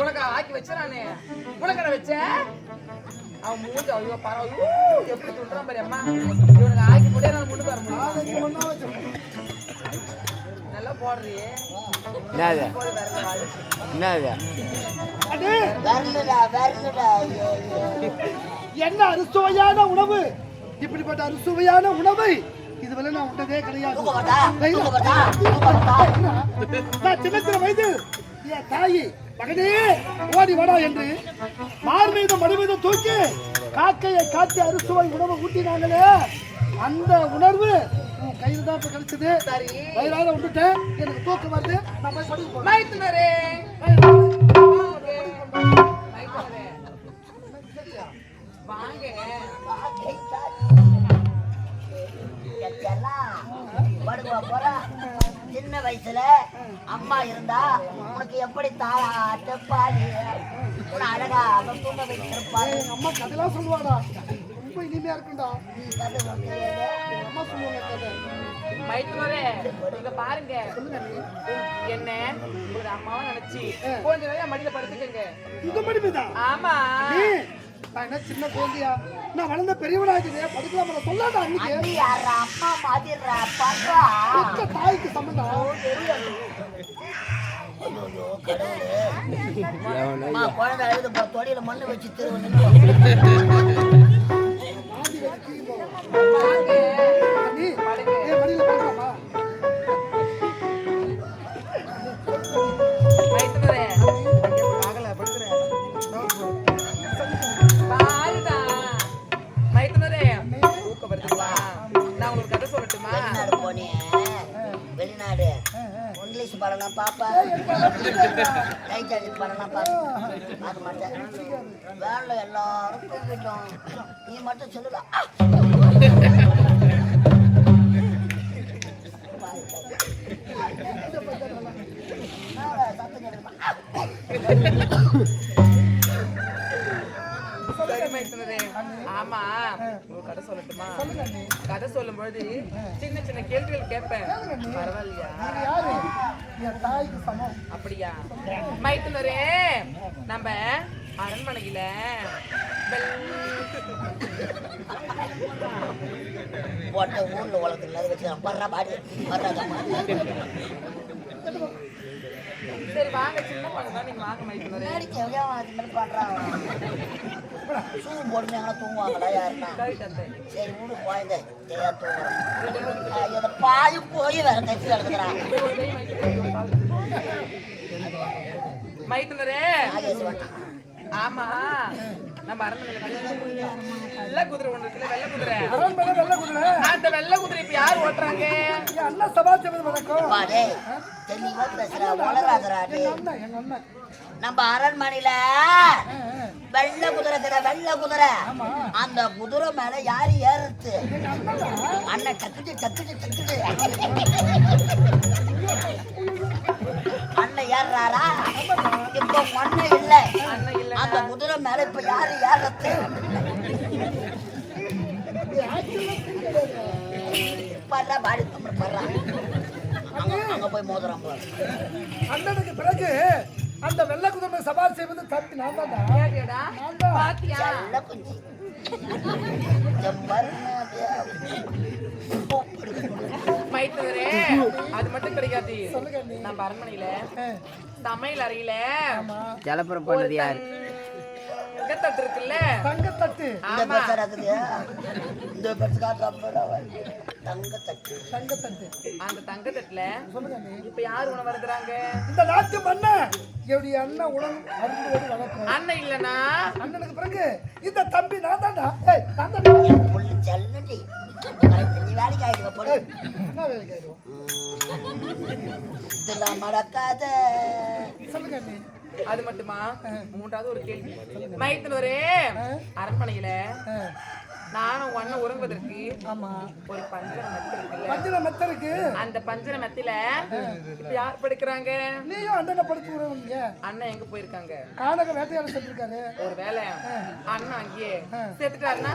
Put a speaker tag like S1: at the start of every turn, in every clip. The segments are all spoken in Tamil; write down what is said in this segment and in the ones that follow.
S1: உனக்கு ஆக்கி வச்ச நானு. உனக்கு நான் வச்சேன் அவன் மூஞ்சி ஐயோ பரவாயில்ல எப்படி சொல்றான் பாரு அம்மா. இவனுக்கு ஆக்கி போட்டே நான் முன்னுக்கு வர முடியும். நல்லா போடுறியே
S2: என்னது. என்னது?
S3: வரலடா வரலடா.
S4: என்ன அறுசுவையான உணவு? இப்படிப்பட்ட அறுசுவையான உணவை இதுவரை நான் உண்டதே கிடையாது. நான் சின்ன சின்ன வயது என் தாயி மகனே ஓடி வாடா என்று மார் மீது மடி மீது தூக்கி காக்கையை காட்டி அறுசுவை உணவை ஊட்டினாங்களே. அந்த உணர்வு உன் கையில் தான் இப்ப கிடைச்சது. வயிறார விட்டுட்டேன். எனக்கு தூக்கம் வருது. நான் போய் படுக்க
S1: வாங்க.
S3: படுவா போறா சின்ன வயசுல அம்மா இருந்தா உனக்கு எப்படி தாளாட்டு பாடி உன்னை அழகா அவன் தூங்க வைத்திருப்பாரு
S4: அம்மா கதையெல்லாம் சொல்லுவாடா. ரொம்ப இனிமையா இருக்கும்டா. அம்மா சொல்லுவாங்க கதை.
S1: மைத்துனரே இங்க பாருங்க. என்ன? ஒரு அம்மாவை நினைச்சு கொஞ்ச நேரம் மடியில படுத்துக்கங்க. ஆமா.
S4: நீ? நான் என்ன சின்ன குழந்தையா? நான் வளர்ந்த பெரியவனாகிறேன் படுக்கலாம் நான் சொல்லாடா அன்னைக்கு.
S3: அம்மா மாதிரிடா பண்றா?
S4: பெத்த தாய்க்கு சம்மந்தம்.
S3: அம்மா குழந்தை அழுது தொடியில மண்ணு வச்சு திருவண்ணு பார்க்க மாட்டேன். எல்லாரும் நீ மட்டும்
S1: மைத்துனரே ஆமா. கதை சொல்லட்டுமா? கதை சொல்லும்பொழுது சின்ன சின்ன கேள்விகள் கேட்பேன். பரவாயில்லையா?
S4: என் தாய்க்கு சமம்.
S1: அப்படியா? மைத்துனரே நம்ம அரண்மனையில
S3: போட்ட ஊர்ல உலகத்துல அதை வச்சு படுறா பாடி வர்றாதம்மா
S1: சரி வாங்க சின்ன பொண்ணு நீங்க வாங்க
S3: வேடிக்கை எவ்வளோ அது மாதிரி பண்றான் ஷூ போட்டுனாங்களா தூங்குவாங்களா? யாருன்னா சரி வீடு குழந்தை. ஜெயா தூங்குறான் இதை பாதி போய் வேற கட்சி நடத்துக்கிறான்
S1: மைத்துனரே ஆமா. நம்ம அரண்மனையில வெள்ளை குதிரை ஒண்ணு இருக்குல்ல வெள்ளை குதிரை.
S4: அரண்மனை வெள்ள குதிரை?
S1: அந்த வெள்ளை குதிரை இப்ப யார் ஓட்டுறாங்க?
S4: என் அண்ணன் சபாச்சபதி வணக்கம்
S3: பா டேய் தெளிவா பேசுறா வளராதரா டேய்
S4: எங்க அண்ணன் எங்க அண்ணன்
S3: நம்ம அரண்மனையில வெள்ளை குதிரை இருக்குடா, வெள்ளை குதிரை. அந்த குதிரை மேல யாரு ஏறுறது? அண்ணன் டக்குச்சு டக்குச்சு டக்குச்சு அண்ணன் ஏறுறாரா? இப்போ அண்ணன் இல்ல. அந்த குதிரை மேல இப்ப யாரு ஏறுறது? படுறா பாடி படுறா அங்க போய் பாரு.
S4: அண்ணனுக்கு பிறகு அந்த வெள்ள குதிரை சவால் செய்வது தப்பி நான்
S3: குஞ்சு.
S1: அது மட்டும் கிடைக்காது. நம்ம அரண்மனையில சமையல் அறையில
S2: ஜலப்புறம் பண்ணது யார்?
S1: தங்கத்தட்டு இருக்குல்ல.
S4: தங்கத்தட்டு.
S1: ஆமா.
S3: இந்த
S4: தங்கத்தட்டு.
S1: அந்த தங்கத்தட்டுல இப்ப யார் உணவு வருதுறாங்க
S4: இந்த நாட்டு மண்ணை என்னுடைய அண்ணன் உணவு
S1: அண்ணன் இல்லனா
S4: அண்ணனுக்கு பிறகு இந்த தம்பி நான் தான்டா. நான் தான்டா.
S3: இதெல்லாம் மறக்காத
S1: அது மட்டுமா? மூன்றாவது ஒரு கேள்வி. மைத்துனரே அரண்மனையில
S4: ஆ,
S1: நானும் அண்ணன் உறங்குவதற்கு
S4: ஆமா.
S1: ஒரு பஞ்சர மெத்த
S4: மஞ்சள் மெத்தருக்கு
S1: அந்த பஞ்சர மெத்தில இப்ப யார் படுக்கிறாங்க?
S4: நீயும் அண்ணனை படுத்து விடுவீங்க
S1: அண்ணன் எங்க போயிருக்காங்க?
S4: கானக வேட்டையாட சொல்லிருக்காரு
S1: ஒரு வேலை அண்ணன் அங்கேயே செத்துட்டாருன்னா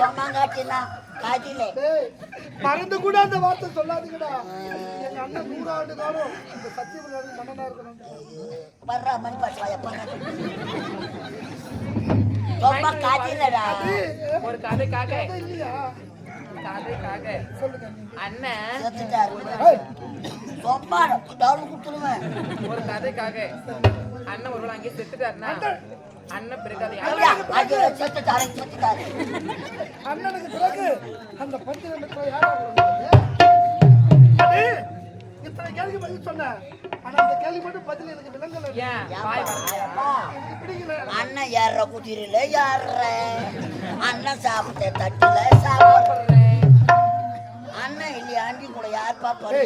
S3: சொன்னாங்காட்டினா காதிலே
S4: டேய், மறந்து கூட அந்த வார்த்தை சொல்லாதீங்கடா. எங்க அண்ணன் நூறாண்டு காலம் இந்த சத்தியமலை மன்னனா இருக்கணும்.
S3: வர்ற மணி பாட்டு பாரு. ரொம்ப காதிலடா
S1: ஒரு கதைக்காக
S4: இல்லையா?
S1: கதைக்காக அண்ணன். ஒரு கதைக்காக அண்ணன் ஒருவேளை அங்கேயே செத்துட்டாருன்னா அண்ணன் பிறகு
S4: அண்ணனுக்கு பிறகு அந்த பஞ்சு யாரா அது இத்தனை கேள்வி பதில் சொன்னேன் ஆனா அந்த கேள்வி மட்டும் பதில் எனக்கு விளங்கல. எனக்கு பிடிக்கல.
S3: அண்ணன் ஏற குதிரையில ஏற அண்ணன் சாப்பிட்ட தட்டுல சாப்பிடுற.
S1: சாப்பிடுறேன்.
S3: அண்ணன் இல்லையா ஆண்டி கூட யார் பாப்பாரு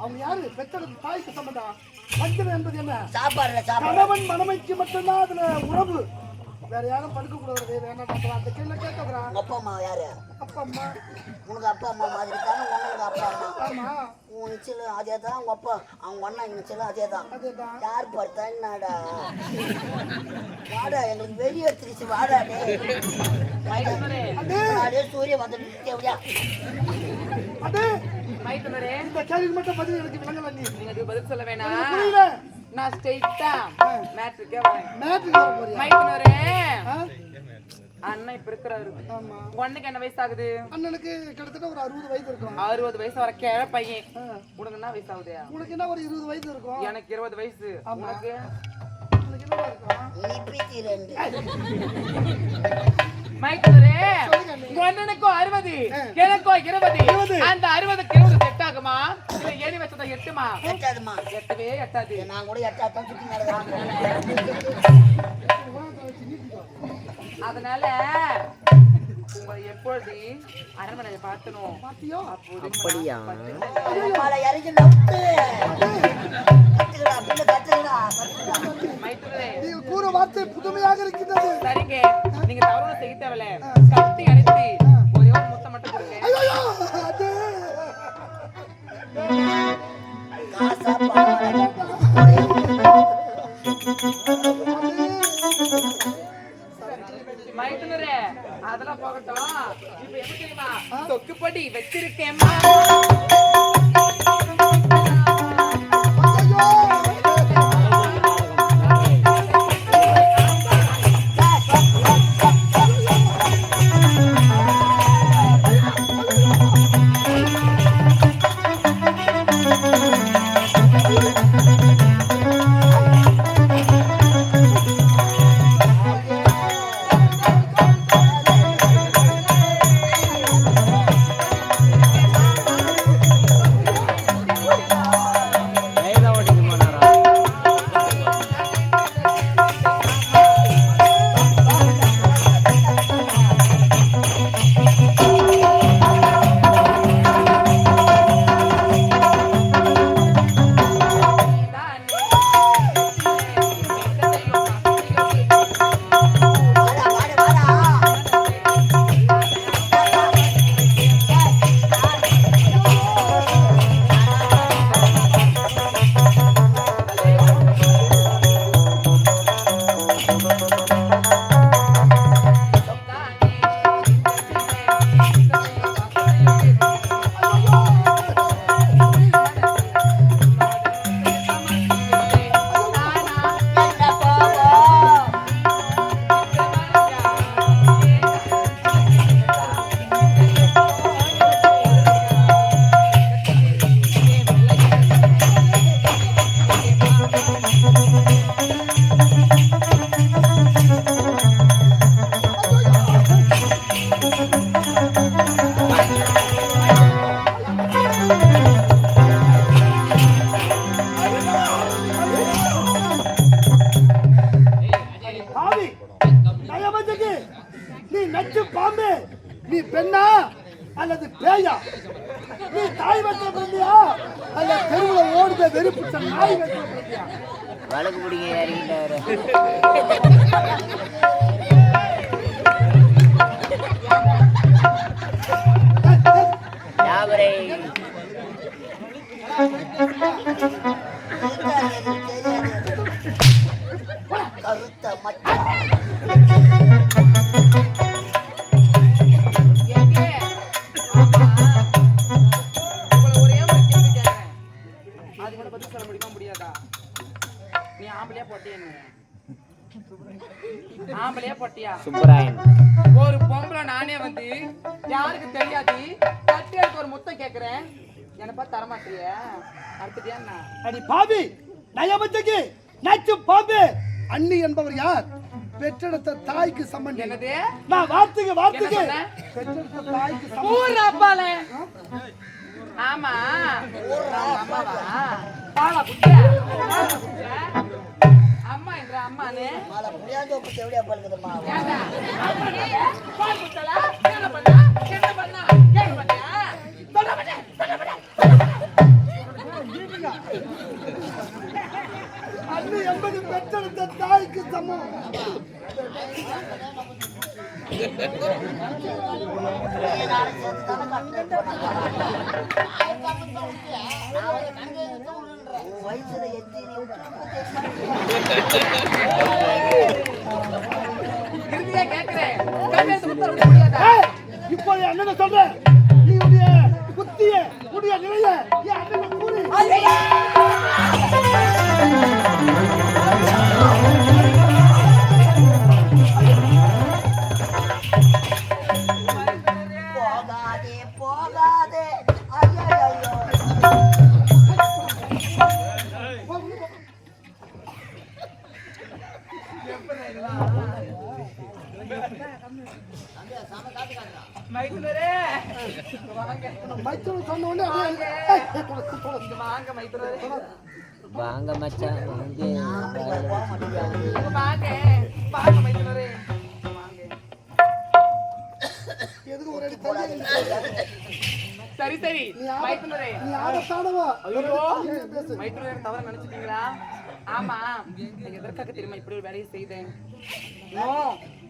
S4: அவங்க யாரு? பெற்றெடுத்த தாய்க்கு சம்பந்தம் பஞ்சம் என்பது என்ன?
S3: சாப்பாடுல சாப்பாடு.
S4: கணவன் மனைமைக்கு மட்டும்தான் அதுல உறவு. வேற யாரும் படுக்க கூடாது வேணாம் அந்த கேள்வி கேட்கறா
S3: அப்பா அம்மா யாரு?
S4: அப்பா அம்மா.
S3: உனக்கு அப்பா அம்மா மாதிரி தானே உனக்கு அப்பா அம்மா.
S4: ஆமா.
S3: உன் நிச்சயம் அதே தான் உங்க அப்பா. அவங்க அண்ணா நிச்சயம் அதே தான்
S4: அதேதான்.
S3: யார் பார்த்தா என்னடா? வாடா எங்களுக்கு வெளியே திருச்சி வாடா டே சூரிய வந்துட்டு
S4: இந்த கேள்விக்கு மட்டும் பதில் எனக்கு விளங்கல நீ.
S1: நீங்க அதுக்கு பதில் சொல்ல வேணாம்.
S4: புரியல.
S1: நான் ஸ்ட்ரெயிட்டா மேட்ருக்கே வரேன்.
S4: மேட்ருக்கு வர போறியா?
S1: மைத்துனரே
S4: ஆ?
S1: அண்ணன் இப்ப இருக்கிறாரு.
S4: ஆமா.
S1: உனக்கு என்ன வயசு ஆகுது
S4: அண்ணனுக்கு கிட்டத்தட்ட ஒரு அறுபது வயது இருக்கும்.
S1: அறுபது வயசு வர கிழ பையன். உனக்கு என்ன வயசு ஆகுது
S4: உனக்கு என்ன ஒரு இருபது வயது இருக்கும்?
S1: எனக்கு இருபது வயசு. உனக்கு?
S4: உனக்கு என்ன இருக்கும்?
S1: மைத்துனரே உனக்கும் அறுபது எனக்கும் இருபது. அந்த அறுபதுக்கு இருபது செட் ஆகுமா இல்ல ஏறி வச்சதா எட்டுமா?
S3: எட்டாதுமா.
S1: எட்டவே எட்டாது.
S3: நான் கூட எட்டாத்தான் சுத்தி நடக்கிறேன்
S1: அதனால உங்களை எப்பொழுது அரண்மனையை பார்த்தனும்
S4: பாத்தியோ?
S2: அப்படியா?
S4: நீங்க கூற வார்த்தை புதுமையாக இருக்கின்றது.
S1: சரிங்க. நீங்க தவறு செய்ய தேவையில்ல. கட்டி அணைத்து ஒரே ஒரு முத்தம் மட்டும் கொடுங்க. மைத்துனரே அதெல்லாம் போகட்டும். இப்ப எப்படி தெரியுமா? தொக்குப்படி வச்சிருக்கேம்மா.
S4: எனக்கு பிடிங்க இறங்கிட்டாரு யாவரை மட்டும். அது பத்தி சொல்ல
S2: முடியுமா? முடியாதா? ஆம்பளையா போட்டியானு
S3: ஆம்பளையா போட்டியா?
S2: சுப்பராயன்
S1: ஒரு பொம்பளை நானே வந்து யாருக்கு தெரியாது? தட்டியாருக்கு ஒரு முத்தம் கேட்கிறேன் என்னப்பா தரமாட்டிய அடுத்துட்டியா
S4: அடி பாபி நயமத்துக்கு நச்சு பாபி அண்ணி என்பவர் யார்? பெற்றெடுத்த தாய்க்கு சம்பந்தி.
S1: என்னது?
S4: நான் வார்த்தைக்கு வார்த்தைக்கு பெற்றெடுத்த தாய்க்கு சம்பந்தி.
S1: அப்பால. ஆமா. பாலா குட்டியா அம்மானே
S3: மாலை புளியாந்தோப்பு செவடியா பழுக்குதுமா?
S1: பால் குடிச்சலா? என்ன பண்ண? என்ன பண்ண? என்ன பண்ணியா? சொல்ல மாட்டேன், சொல்ல மாட்டேன்.
S4: அண்ணி என்பது பெற்றெடுத்த தாய்க்கு சமம்.
S1: கையெழுத்து முத்தம் விட முடியாதா?
S4: ஏய், இப்போ என் அண்ணனை சொல்றேன். நீ உடைய புத்திய உடைய நிலைய அண்ணனை கூறி.
S1: வாங்க மைத்துனரே.
S2: வாங்க மச்சான் வாங்க
S1: வாங்க. வாங்க மைத்துனரே. வாங்க.
S4: எதுக்கு ஒரு அடி?
S1: சரி சரி மைத்துனரே
S4: நீ
S1: ஐயோ
S4: பேசு
S1: மைத்துனரே தவறு நினைச்சிட்டீங்களா ஆமா நீங்க எதற்காக தெரியுமா இப்படி ஒரு வேலையை செய்தேன் நோ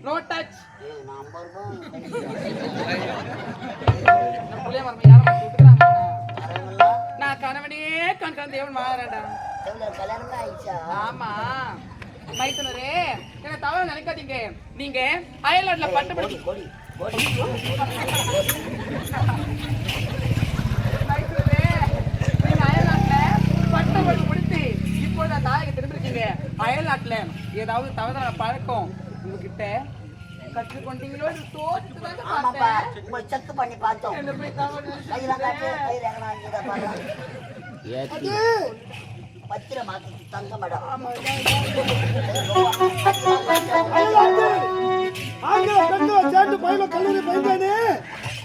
S1: நோ டச்
S3: நம்பர்
S1: நம்ம மரமா யாரும் கண் தேவன்
S3: எவ்வளவு கல்யாணம் ஆயிடுச்சா
S1: ஆமா. மைத்துனரே என்ன தவறு நினைக்காதீங்க. நீங்க அயல்நாட்டுல பட்டுப்படி
S3: கொடி கொடி
S1: மைத்துனரே நீங்க அயல்நாட்டுல ஏதாவது தவறான பழக்கம் உங்ககிட்ட கற்றுக்கொண்டீங்களோ தோற்று
S3: செக் பண்ணி பார்த்தோம்.
S2: ஏத்தி.
S3: பத்திரமாக்கு தங்க மேடம்
S4: சேர்ந்து பயில கல்லூரி பயின்றேனே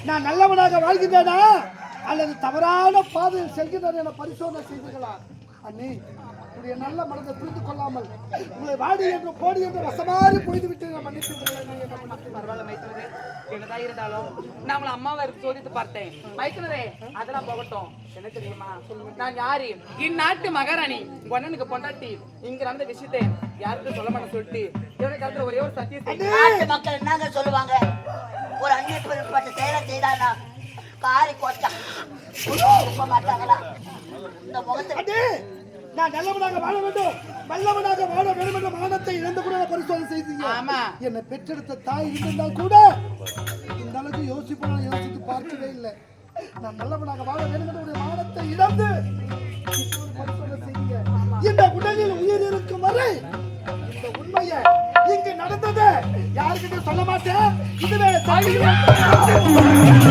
S4: நான் நல்லவனாக வாழ்கின்றேனா? அல்லது தவறான பாதையில் செல்கிறேன் என பரிசோதனை செய்தீர்களா அண்ணி உடைய நல்ல மனதை புரிந்து கொள்ளாமல் உங்களை வாடி என்று போடி என்று வசமாறி பொய்து விட்டு நான் மன்னித்து மன்னித்து
S1: பரவாயில்ல மைத்துனரே. என்னதான் இருந்தாலும் நான் உங்களை அம்மாவை சோதித்து பார்த்தேன். மைத்துனரே அதெல்லாம் போகட்டும். என்ன தெரியுமா? நான் யாரு? இந்நாட்டு மகாராணி. உங்க அண்ணனுக்கு பொண்டாட்டி. இங்க நடந்த விஷயத்தை யாருக்கும் சொல்ல மாட்டேன் சொல்லிட்டு இவனை காலத்துல ஒரே ஒரு
S3: நாட்டு மக்கள் என்னங்க சொல்லுவாங்க? ஒரு அந்நிய செயலை செய்தானா காரி கொட்டா. மாட்டாங்களா? இந்த முகத்தை
S4: நான் நல்லவனாக வாழ வேண்டும். வல்லவனாக வாழ வேண்டும் என்ற மானத்தை இழந்து கூட பரிசோதனை செய்தீங்க. என்னை பெற்றெடுத்த தாய் இருந்தால் கூட இந்த அளவுக்கு யோசிப்பா யோசித்து பார்க்கவே இல்லை. நான் நல்லவனாக வாழ வேண்டும் என்ற மானத்தை இழந்து பரிசோதனை செய்தீங்க. இந்த உடலில் உயிர் இருக்கும் வரை இந்த உண்மையை இங்கு நடந்தது யாருக்கிட்ட சொல்ல மாட்டேன்? இதுவே சத்தியம்.